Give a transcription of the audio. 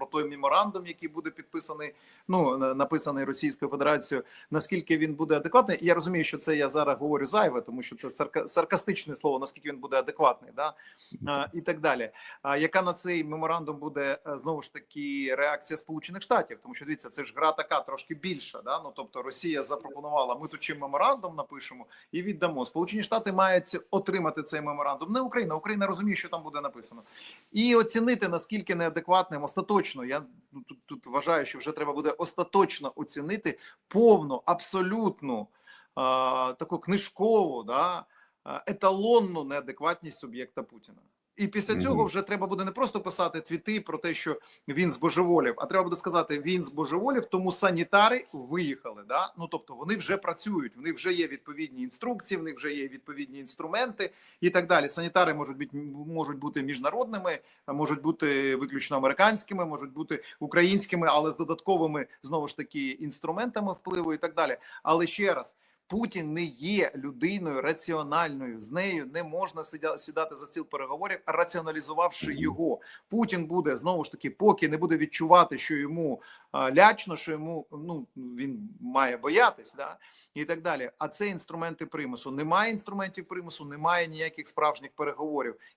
про той меморандум, який буде підписаний, ну написаний Російською Федерацією. Наскільки він буде адекватний? Я розумію, що це я зараз говорю зайве, тому що це сарка- саркастичне слово. Наскільки він буде адекватний, да а, і так далі. А яка на цей меморандум буде е, знову ж таки реакція Сполучених Штатів? Тому що дивіться, це ж гра така трошки більша. Да? Ну тобто Росія запропонувала, ми тут чим меморандум напишемо і віддамо. Сполучені Штати мають отримати цей меморандум. Не Україна. Україна розуміє, що там буде написано, і оцінити наскільки неадекватним остаточно. Я ну, тут, тут вважаю, що вже треба буде остаточно оцінити повну, абсолютну таку книжкову, да, еталонну неадекватність суб'єкта Путіна. І після цього вже треба буде не просто писати твіти про те, що він збожеволів, а треба буде сказати, він збожеволів, тому санітари виїхали. Да? Ну тобто вони вже працюють, в них вже є відповідні інструкції, в них вже є відповідні інструменти і так далі. Санітари можуть бути можуть бути міжнародними, можуть бути виключно американськими, можуть бути українськими, але з додатковими знову ж таки інструментами впливу і так далі. Але ще раз. Путін не є людиною раціональною. З нею не можна сідати за стіл переговорів, раціоналізувавши його. Путін буде знову ж таки, поки не буде відчувати, що йому лячно, що йому ну він має боятись, да і так далі. А це інструменти примусу. Немає інструментів примусу, немає ніяких справжніх переговорів.